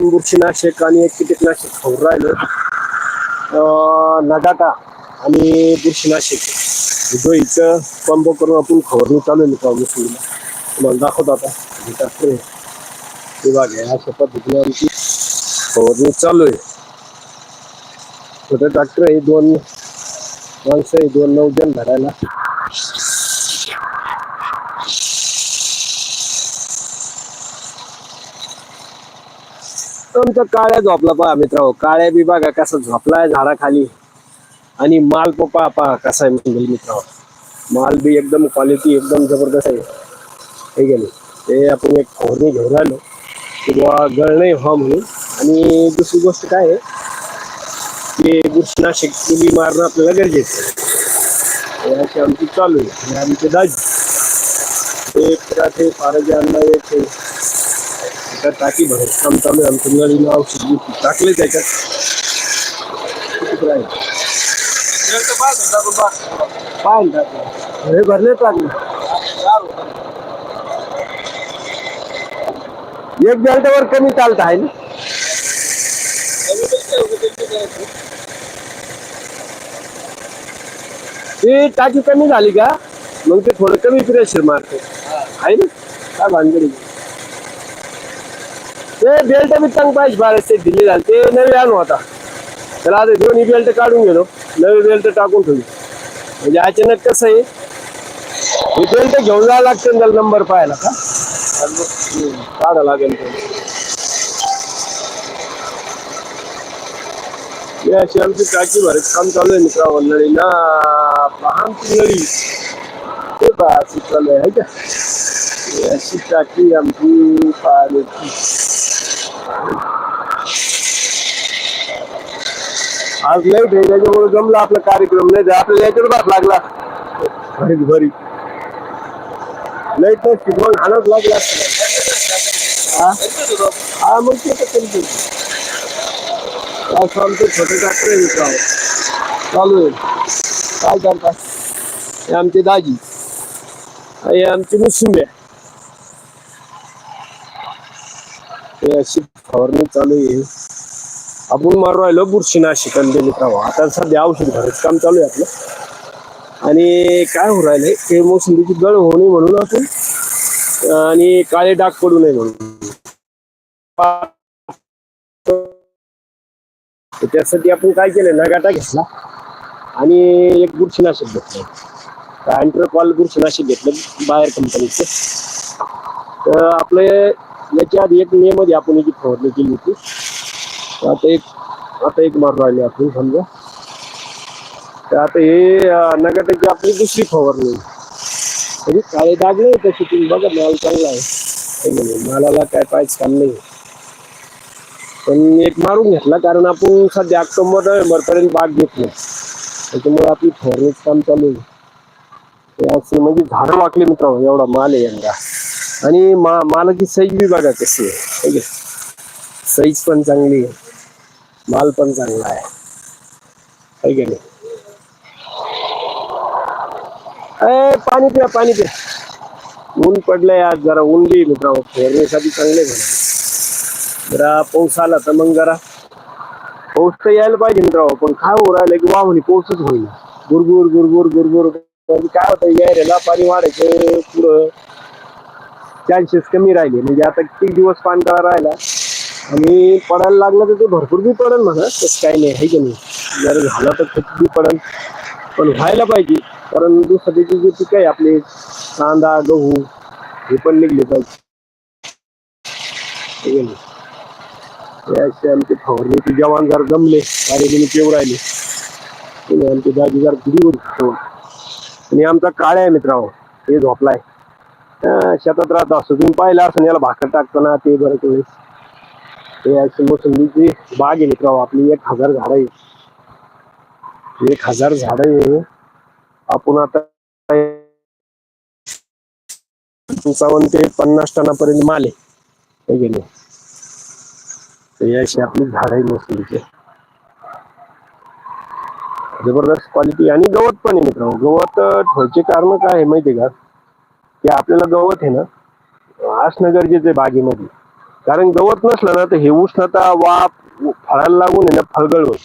बुरशीनाशक आणि एक कीटकनाशक खाऊन राहिलं. नगाटा आणि बुरशीनाशक. दोईचं पंप करून आपण फवारणी चालू आहे मित्रांनो तुम्हाला दाखवतो आता. डॉक्टर आहे. विभाग आहे अशा पद्धतीने आमची फवारणी चालू आहे. छोटं ट्रॅक्टर आहे दोन माणसं आहे दोन नऊ जण धरायला. आमचा काळ्या झोपला पहा मित्रांनो. काळ्या बी बघा कसा झोपलाय झाडाखाली. आणि माल तो पहा कसा आहे म्हणजे मित्रांनो. माल बी एकदम क्वालिटी एकदम जबरदस्त आहे. हे गेले ते आपण एक फवारणी घेऊन राहिलो किंवा गळणे व्हा म्हणून. आणि दुसरी गोष्ट काय आहे? की बुरशीनाशक तुम्ही मारणं आपल्याला गरजेचं आहे. आमची चालू आहे. आणि आमचे दाजी. ते पराठे पाराजे अन्न एक एका टाकी भरत काम चालू आहे. आमचं औषध टाकले त्याच्यात. राहील? पाय हे भरले टाकलं एक बेल्टवर कमी चालत आहे ना? ती टाकी कमी झाली का? मग ते थोडं कमी प्रेशर मारते. आहे ना? काय भानगडी. ते बेल्ट मी चांग पाहिजे बारा ते झाले. ते नवे आणू आता. त्याला आता दोन्ही बेल्ट काढून गेलो नवे बेल्ट टाकून ठेवली म्हणजे अचानक कसं आहे हे बेल्ट घेऊन जावं लागतं त्याला नंबर पाहायला का? काढा लागेल ते. अशी आमची टाकी भरत काम चालू आहे मित्रा नळी. ना लहान नळी. ते पहा चालू आहे का? अशी टाकी आमची पाहिली आज लेट आहे त्याच्यामुळे जमला आपला कार्यक्रम नाही आपल्याला याच्यावर बात लागला. भरीत भरीत. लेट नसती मग हाणच लागला हा? मग ते तर समजेल. असं छोटे डॉक्टर आहे चालू आहे. काय करता? हे आमचे दाजी. हे आमची आहे. हे अशी फवारणी चालू आहे. आपण मारू राहिलो बुरशीनाशक आणि मित्रांनो आता सध्या औषध घरच काम चालू आहे आपलं. आणि काय होऊ राहिलंय हे मोसंबीची गळ होऊ नये म्हणून आपण आणि काळे डाग पडू नये म्हणून. त्यासाठी आपण काय केलं नगाटा घेतला आणि एक बुरशीनाशक घेतलं. अँट्रोकॉल बुरशीनाशक घेतलं बाहेर कंपनीचं तर आपलं याच्या आधी एक मे मध्ये आपण याची फवारणी केली होती. आता एक आता एक मार राहिली आपण समजा. तर आता हे नगाट्याची आपली दुसरी फवारणी. म्हणजे काळे दाग नाही तशी तुम्ही बघा माल चांगला आहे. म्हणे, मालाला काय पाहिजे काम नाही. पण एक मारून घेतला कारण आपण सध्या ऑक्टोबर नोव्हेंबर पर्यंत बाग घेतली त्याच्यामुळे आपली फवारणीच काम चालू आहे. म्हणजे झाडं वाकली मित्रांनो एवढा माल आहे यंदा. आणि मा मालाची साईज बी बघा कशी आहे. है साईज पण चांगली आहे. माल पण चांगला आहे. है की अय पाणी प्या पाणी प्या. ऊन पडलंय आज जरा ऊन बी मित्रांनो. फेरण्यासाठी चांगले झाले जरा पाऊस आला तर मग जरा पाऊस तर यायला पाहिजे मित्रांनो पण काय होऊ राहिलं की वाहुनी पाऊसच होईल गुरगुर गुरगुर गुरगुर. काय होतं यायला पाणी वाढायचं पुढं. चान्सेस कमी राहिले. म्हणजे आता किती दिवस पाणकाळा राहिला? आणि पडायला लागलं तर ते भरपूर बी पडेल म्हणा तसं काही नाही आहे की नाही? जर झालं तर खूप बी पडेल. पण व्हायला पाहिजे. कारण दुसऱ्याची जे पिकं आहे आपले कांदा गहू हे पण निघले पाहिजे. नाही? असे आमचे फवारणीचे जवान जर जमले कार्यगिरी केव राहिले पुणे आमचे दाजी जर गुढीवर आणि आमचा काळ्या आहे मित्रांनो हे झोपलाय शेतात राहत असतो तुम्ही पाहिलं असं याला भाकर टाकताना ते बरं वेळेस हे मोसंबीची बाग आहे मित्रांनो आपली एक हजार झाड आहे एक हजार झाड आहे आपण आता पंचावन्न ते पन्नास टनापर्यंत माल आहे. हे गेले तर अशी आपली झाड आहे मोसंबीचे. जबरदस्त क्वालिटी आणि गवत पण आहे मित्रांनो. गवत ठेवायचे कारण काय आहे माहिती का? की आपल्याला गवत आहे ना असणं गरजेचं आहे बागेमध्ये. कारण गवत नसलं ना तर हे उष्णता वा फळाला लागून आहे ना फळगळ होत.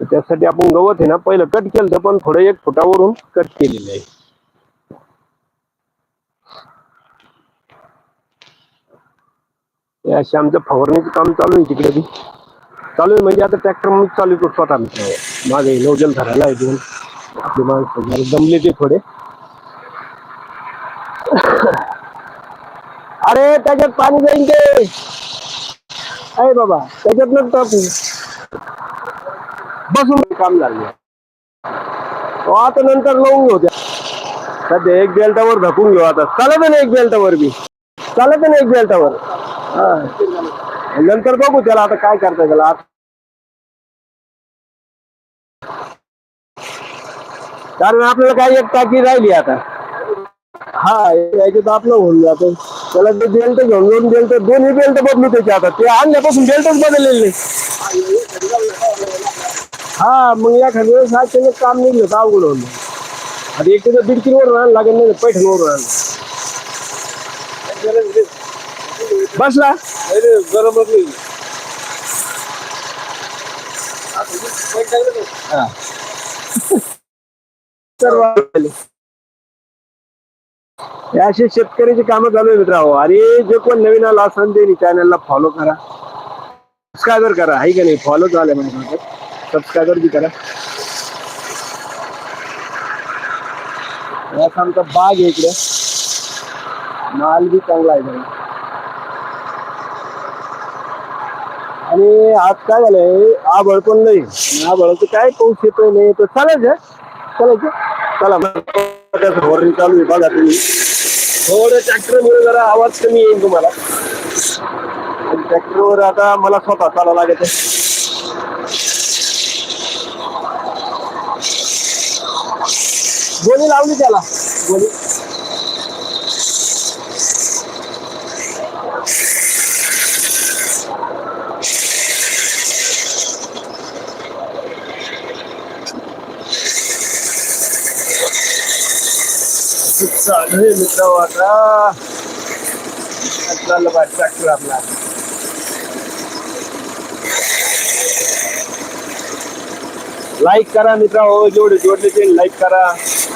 तर त्यासाठी आपण गवत आहे ना पहिलं कट केलं तर पण थोडं एक फुटावरून कट केलेलं आहे. असे आमचं फवारणीचं काम चालू आहे तिकडे बी. चालू आहे म्हणजे आता ट्रॅक्टरमध्ये चालू करतो स्वतः मित्र माझे धरायला आहे दोन. आपले माणसं जमले दमले ते थोडे. अरे त्याच्यात पाणी जाईन ते आहे बाबा त्याच्यात न टाकू बसून काम झालं हो, आता नंतर लावून घेऊ त्या सध्या एक बेल्टावर धकून घेऊ आता चालत ना एक बेल्टावर बी चालत ना एक बेल्टावर हा नंतर बघू त्याला आता काय करता त्याला आता कारण आपल्याला काय एक टाकी राहिली आता हा याच्यात आपलं होऊन जातं. त्याला ते बेल्ट घेऊन घेऊन बेल्ट दोन्ही बेल्ट बदलू त्याचे आता. ते आणल्यापासून बेल्टच बदललेले नाही. हा मग एखाद्या वेळेस हा त्याचं काम निघलं तर अवघड होऊन आता एक तर दीड किलोवर आणायला लागेल नाही पैठणवर आणलं बसला. बरोबर सर्व हे असे शेतकऱ्याची कामं चालू आहे मित्रांनो आणि जे कोण नवीन आला असेल ते चॅनलला फॉलो करा. सबस्क्रायबर करा. आहे का नाही? फॉलो झालं म्हणजे सबस्क्रायबर बी करा. याचा आमचा बाग आहे इकडे. माल बी चांगला आहे आणि आज काय झालंय? आबळ पण नाही आणि आबळाचं काय पाऊस येतोय नाही येतो चालायचं चालायचं चला. मग चालू आहे. बघा तुम्ही. थोडं ट्रॅक्टरमुळे जरा आवाज कमी येईल तुम्हाला. ट्रॅक्टरवर आता मला स्वतः चाला लागत गोणी लावली त्याला. गोणी. चालू आहे मित्र आता ट्रॅक्टर आपला. लाईक करा मित्र हो जेवढे जोडले ते लाईक करा.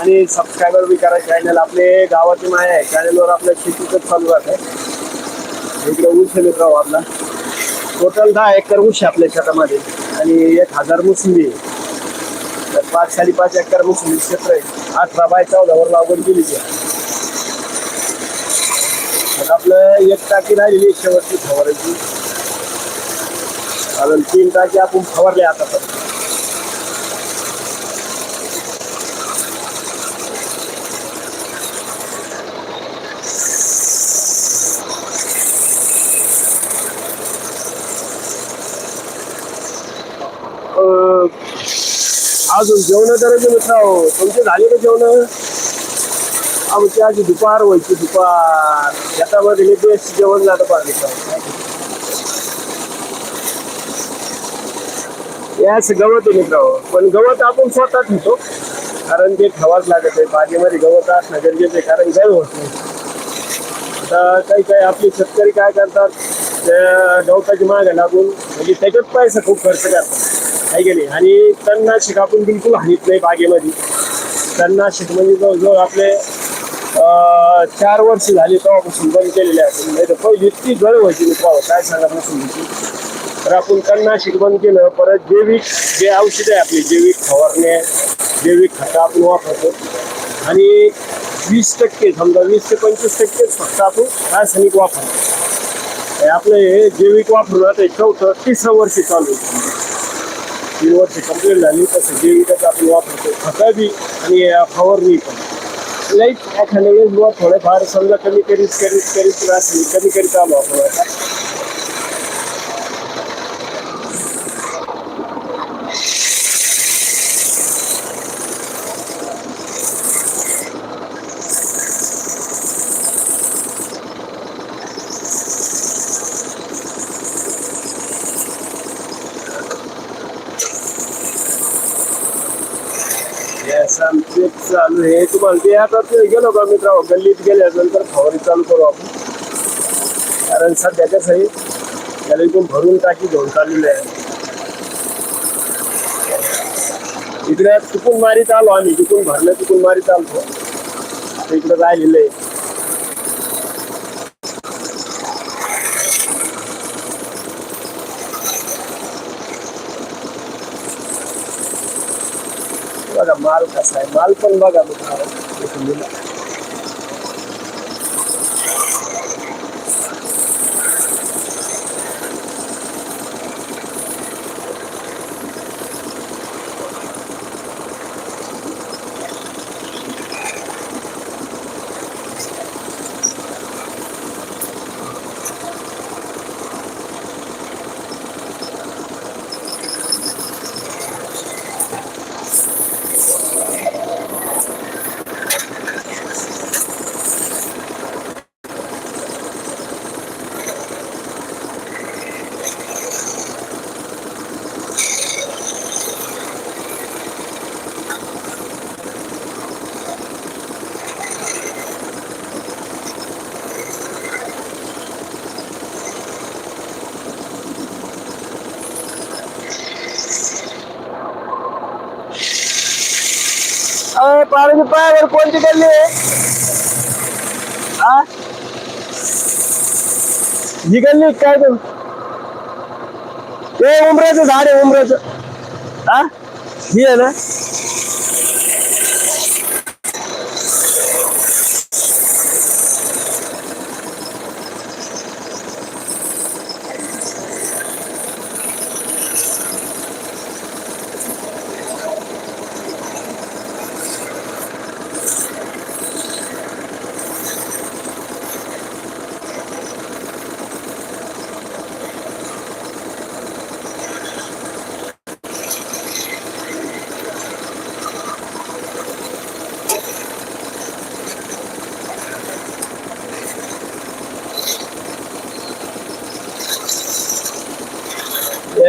आणि सबस्क्रायबर बी करा चॅनल आपले गावाचे माया आहे. चॅनलवर आपल्या शेतीच चालू आहे इकडे ऊस आहे मित्र हो आपला. टोटल दहा एकर ऊस आहे आपल्या शेतामध्ये. आणि एक हजार मोसंबी आहे. तर पाच साडेपाच एकर मोसंबी क्षेत्र आहे. अठरा बाय चौदावर लागवड केली आहे. आपलं एक टाकी राहिलेली एक शेवटची फवारायची कारण तीन टाकी आपण फवारले आता पण. अजून जेवण करायचे मित्र तुमचे झाले का जेवण? आमची आज दुपार व्हायची दुपार. शेतामध्ये बेस्ट जेवण झालं पाहिजे. याच गवत आहे मित्रांनो. पण गवत आपण स्वतः घेतो कारण ते खावाच लागत आहे बागेमध्ये गवत असणं गरजेचं आहे कारण गाय होत नाही. आता काही काही आपले शेतकरी काय करतात त्या गवताची मागे लागून म्हणजे त्याच्यात पैसा खूप खर्च करतात. आहे की नाही? आणि तणनाशक आपण बिलकुल हानीत नाही बागेमध्ये. तणनाशक म्हणजे जवळजवळ आपले चार वर्ष झाली तेव्हापासून बंद केलेली आहे. नाही तर पहिली इतकी गरज व्हायची मी पाहू काय सांगा नसून तर आपण तणनाशक बंद केलं परत जैविक जे औषधं आहे आपली जैविक फवारणे जैविक खतं आपण वापरतो. आणि वीस टक्के समजा वीस ते पंचवीस टक्केच फक्त आपण रासायनिक वापरतो. हे आपलं हे जैविक वापरून आता चौथं तिसरं वर्ष चालू तीन वर्ष कंप्लीट झाली तसं जैविकच आपण वापरतो. खतं बी आणि फवारणी पण. लाइट एखाद्या वेळेस बुवा थोडेफार समजा कमी करीत करीत करीत रासायनिक कमी करीत आलो आपण आता Yes, आमचे चालू आहे तुम्हाला ते आता गेलो का मित्र गल्लीत गेल्यानंतर फवारी चालू करू आपण. कारण सध्या सही त्याला इथून भरून टाकी घेऊन चाललेली आहे. इकडे चुकून मारी चालू आम्ही तिकून भरलं तिकून मारी चालतो इकडे राहिलेलं. आहे बघा माल कसा आहे? माल पण बघा मित्रांनो. इथून पायावर कोणती गल्ली आहे? ही गल्ली काय तू ते उमऱ्याचं झाड आहे उमऱ्याचं हा ही आहे ना?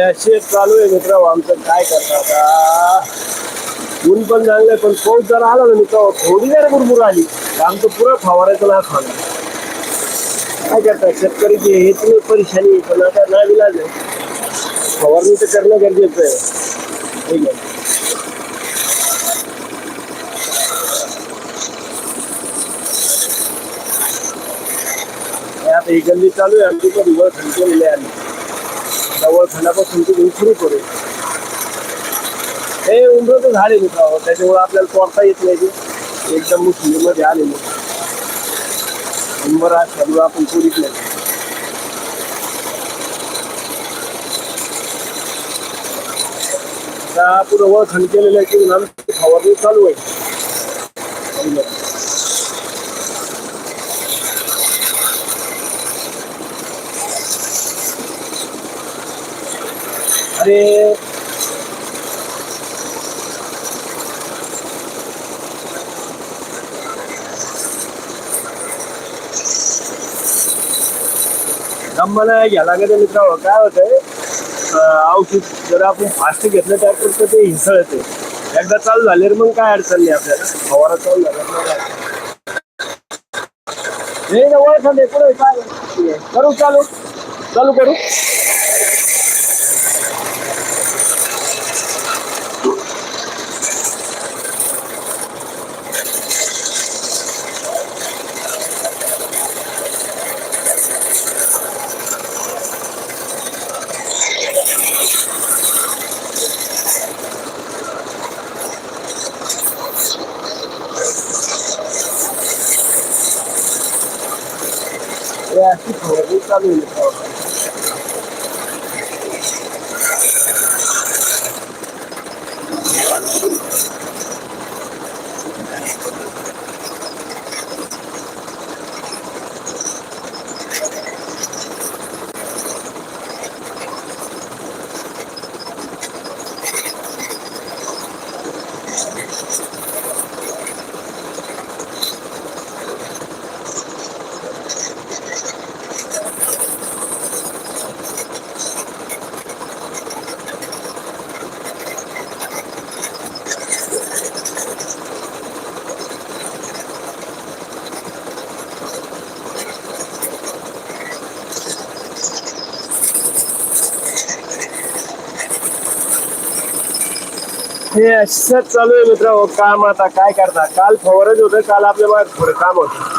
हे असे चालू आहे मित्र हो, आमचं काय करता आता? ऊन पण चांगलं पण पाऊस जर आला ना मित्र हो, थोडी जर बुरबुर आली. तर आमचं पुरं फवारायचं ना खाणं. काय करता शेतकरीची हेच नाही परेशानी पण आता ना विलाज आहे. फवारणी तर करणं गरजेचं आहे. ठीक आहे. आता ही गल्ली चालू आहे आमची पण वर खंडलेली आहे. आम्ही जवळ खंडापासून तिथून सुरू करू. हे उंबरचं झाड आहे मित्रांनो. त्याच्यामुळे आपल्याला तोडता येत नाही ते. एकदम मुस्लिममध्ये आलेले. उंबर असल्यामुळे आपण पुरीत नाही. पुढं वर खंड केलेलं आहे की आमची फवारणी चालू आहे. अरे गम्हाला घ्या लागत मित्रांनो. काय होतंय? अं, औषध जर आपण फास्ट घेतलं त्या तर ते हिसळते. एकदा चालू झाले मग काय अडचण नाही आपल्याला. फवारा चालू झाला मग काय. पुढे करू चालू. चालू करू हे अशी फवारणी चालू हे असंच चालू आहे मित्र काम आता काय करता? काल फवारच होतं काल आपल्या मागे थोडं काम होतं.